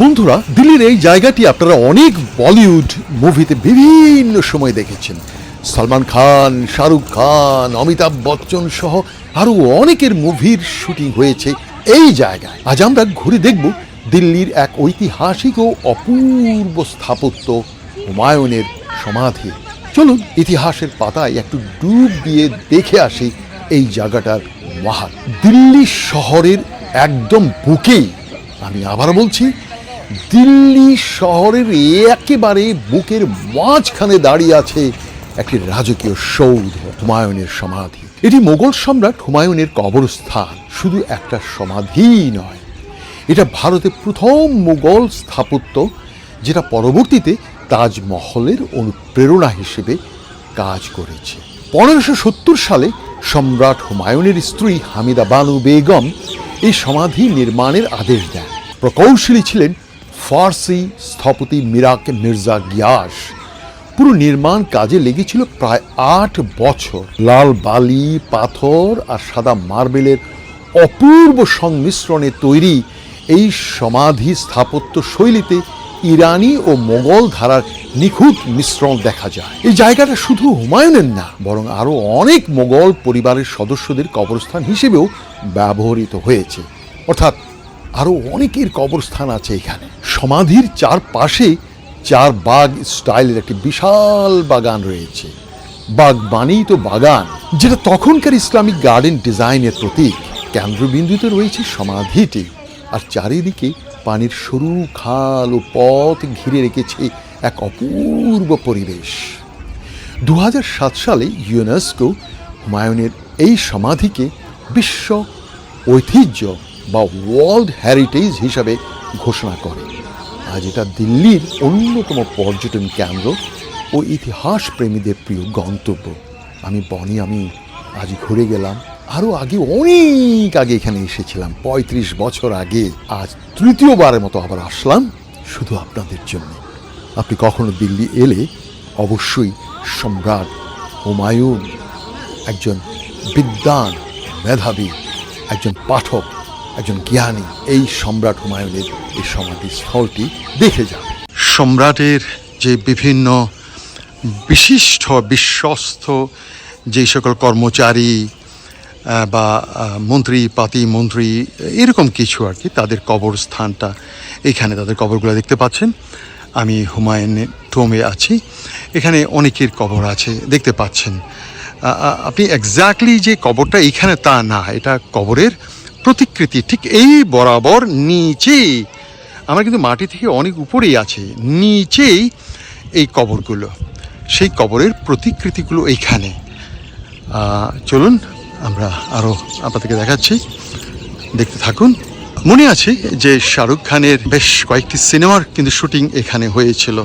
বন্ধুরা, দিল্লির এই জায়গাটি আপনারা অনেক বলিউড মুভিতে বিভিন্ন সময় দেখেছেন। সলমান খান, শাহরুখ খান, অমিতাভ বচ্চন সহ আরও অনেকের মুভির শুটিং হয়েছে এই জায়গায়। আজ আমরা ঘুরে দেখব দিল্লির এক ঐতিহাসিক ও অপূর্ব স্থাপত্য হুমায়ুনের সমাধি। চলুন ইতিহাসের পাতায় একটু ডুব দিয়ে দেখে আসি এই জায়গাটার মহান। দিল্লি শহরের একদম বুকেই আমি আবার বলছি দিল্লি শহরের একেবারে বুকের মাঝখানে দাঁড়িয়ে আছে একটি রাজকীয় সৌধ, হুমায়ুনের সমাধি। এটি মোগল সম্রাট হুমায়ুনের কবরস্থান, শুধু একটা সমাধি নয়। এটা ভারতের প্রথম মুঘল স্থাপত্য, যেটা পরবর্তীতে তাজমহলের অনুপ্রেরণা হিসেবে কাজ করেছে। পনেরোশো সত্তর সালে সম্রাট হুমায়ুনের স্ত্রী হামিদা বানু বেগম এই সমাধি নির্মাণের আদেশ দেন। প্রকৌশলী ছিলেন ফার্সি স্থপতি মিরাক মির্জা গিয়াস। পুরো নির্মাণ কাজে লেগেছিল প্রায় আট বছর। লাল বালি, পাথর আর সাদা মার্বেলের অপূর্ব সংমিশ্রণে তৈরি এই সমাধি স্থাপত্য শৈলীতে ইরানি ও মোগল ধারার নিখুঁত মিশ্রণ দেখা যায়। এই জায়গাটা শুধু হুমায়ুনের না, বরং আরও অনেক মোগল পরিবারের সদস্যদের কবরস্থান হিসেবেও ব্যবহৃত হয়েছে। অর্থাৎ আরও অনেকের কবরস্থান আছে এখানে। সমাধির চারপাশে চার বাগ স্টাইলের একটি বিশাল বাগান রয়েছে। বাগ মানেই তো বাগান, যেটা তখনকার ইসলামিক গার্ডেন ডিজাইনের প্রতীক। কেন্দ্রবিন্দুতে রয়েছে সমাধিটি, আর চারিদিকে পানির সরু খাল ও পথ ঘিরে রেখেছে এক অপূর্ব পরিবেশ। দু হাজার সাত সালে ইউনেস্কো হুমায়ুনের এই সমাধিকে বিশ্ব ঐতিহ্য বা ওয়ার্ল্ড হ্যারিটেজ হিসাবে ঘোষণা করে। আজ এটা দিল্লির অন্যতম পর্যটন কেন্দ্র ও ইতিহাস প্রেমীদের প্রিয় গন্তব্য। আমি বনি, আমি আজ ঘুরে গেলাম। আরও আগে, অনেক আগে এখানে এসেছিলাম। পঁয়ত্রিশ বছর আগে। আজ তৃতীয়বারের মতো আবার আসলাম, শুধু আপনাদের জন্য। আপনি কখনো দিল্লি এলে অবশ্যই সম্রাট হুমায়ুন, একজন বিদ্বান, মেধাবী, একজন পাঠক একজন জ্ঞানী এই সম্রাট হুমায়ুনের এই সমাধি স্থলটি দেখে যান। সম্রাটের যে বিভিন্ন বিশিষ্ট, বিশ্বস্ত যে সকল কর্মচারী বা মন্ত্রী পাতি মন্ত্রী, এরকম কিছু আর কি, তাদের কবরস্থানটা, এখানে তাদের কবরগুলো দেখতে পাচ্ছেন। আমি হুমায়ুনের টোমে আছি। এখানে অনেকের কবর আছে, দেখতে পাচ্ছেন। আপনি এক্স্যাক্টলি যে কবরটা এখানে তা না, এটা কবরের প্রতিকৃতি, ঠিক এই বরাবর নিচেই, আমার কিন্তু মাটি থেকে অনেক উপরেই আছে, নিচেই এই কবরগুলো, সেই কবরের প্রতিকৃতিগুলো এইখানে। চলুন, আমরা আরও আপনাদেরকে দেখাচ্ছি। দেখতে থাকুন। মনে আছে যে শাহরুখ খানের বেশ কয়েকটি সিনেমার কিন্তু শুটিং এখানে হয়েছিল।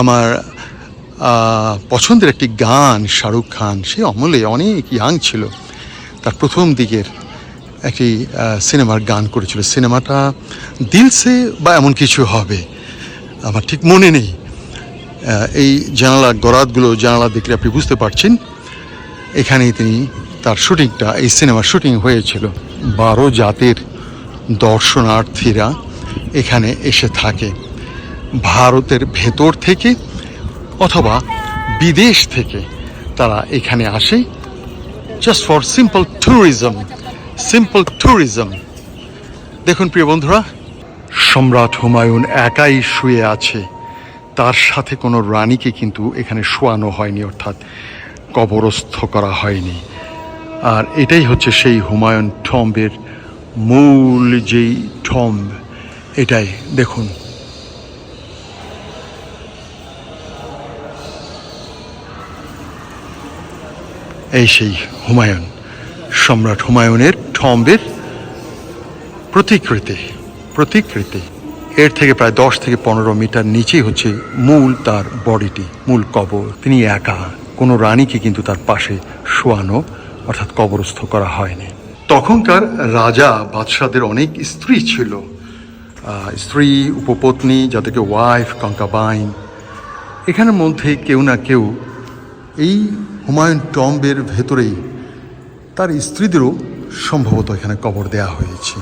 আমার পছন্দের একটি গান শাহরুখ খান, সে অমলে অনেক ইয়াং ছিল। তার প্রথম দিকের একটি সিনেমার গান করেছিল। সিনেমাটা দিলসে বা এমন কিছু হবে? আমার ঠিক মনে নেই। এই জানালা গরাতগুলো জানালা দেখলে আপনি বুঝতে পারছেন। এখানেই তিনি তার শুটিংটা, এই সিনেমার শুটিং হয়েছিল। বারো জাতের দর্শনার্থীরা এখানে এসে থাকে। ভারতের ভেতর থেকে অথবা বিদেশ থেকে তারা এখানে আসে। Just for simple tourism simple tourism দেখুন, প্রিয় বন্ধুরা, সম্রাট হুমায়ুন একাই শুয়ে আছে। তার সাথে কোনো রানীকে কিন্তু এখানে শোয়ানো হয়নি, অর্থাৎ কবরস্থ করা হয়নি। আর এটাই হচ্ছে সেই হুমায়ুন ঠম্বের মূল যেই ঠম্ব, এটাই। দেখুন। এই সেই হুমায়ুন, সম্রাট হুমায়ুনের টম্বের প্রতিকৃতি প্রতিকৃতি। এর থেকে প্রায় দশ থেকে পনেরো মিটার নিচেই হচ্ছে মূল তার বডিটি, মূল কবর। তিনি একা, কোনো রানীকে কিন্তু তার পাশে শোয়ানো, অর্থাৎ কবরস্থ করা হয়নি। তখনকার রাজা বাদশাদের অনেক স্ত্রী ছিল। স্ত্রী, উপপত্নী যাদেরকে ওয়াইফ কঙ্কাবাইন। এখানের মধ্যে কেউ না কেউ এই হুমায়ুন টম্বের ভেতরেই তার স্ত্রীদেরও সম্ভবত এখানে কবর দেয়া হয়েছে।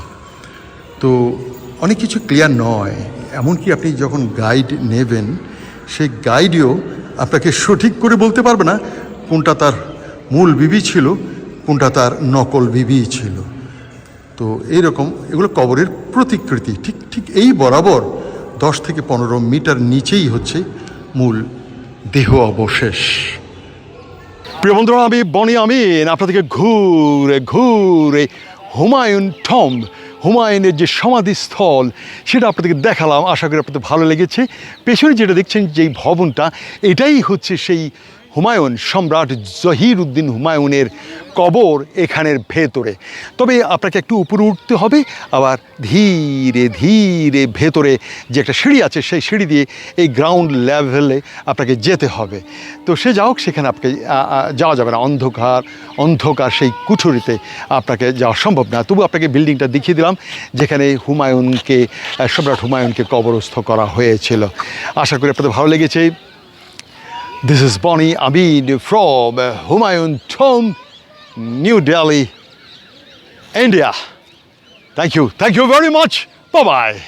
তো অনেক কিছু ক্লিয়ার নয়, এমনকি আপনি যখন গাইড নেবেন, সেই গাইডেও আপনাকে সঠিক করে বলতে পারবে না কোনটা তার মূল বিবি ছিল, কোনটা তার নকল বিবি ছিল। তো এইরকম এগুলো কবরের প্রতিকৃতি। ঠিক ঠিক এই বরাবর দশ থেকে পনেরো মিটার নিচেই হচ্ছে মূল দেহ অবশেষ। প্রিয় বন্ধুরা, আমি বনি আমিন, আপনাদেরকে ঘুরে ঘুরে হুমায়ুন টম্ব হুমায়ুনের যে সমাধিস্থল, সেটা আপনাদেরকে দেখালাম। আশা করি আপনাদের ভালো লেগেছে। পেছনে যেটা দেখছেন যেই ভবনটা, এটাই হচ্ছে সেই হুমায়ুন, সম্রাট জহির উদ্দিন হুমায়ুনের কবর এখানের ভেতরে। তবে আপনাকে একটু উপরে উঠতে হবে, আবার ধীরে ধীরে ভেতরে যে একটা সিঁড়ি আছে, সেই সিঁড়ি দিয়ে এই গ্রাউন্ড লেভেলে আপনাকে যেতে হবে। তো সে যাও, সেখানে আপনাকে যাওয়া যাবে না। অন্ধকার অন্ধকার সেই কুঠুরিতে আপনাকে যাওয়া সম্ভব না। তবু আপনাকে বিল্ডিংটা দেখিয়ে দিলাম, যেখানে হুমায়ুনকে সম্রাট হুমায়ুনকে কবরস্থ করা হয়েছিল। আশা করি আপনাদের ভালো লেগেছে। This is Bonnie Abid from Humayun Tomb, New Delhi, India. Thank you. Thank you very much. Bye bye.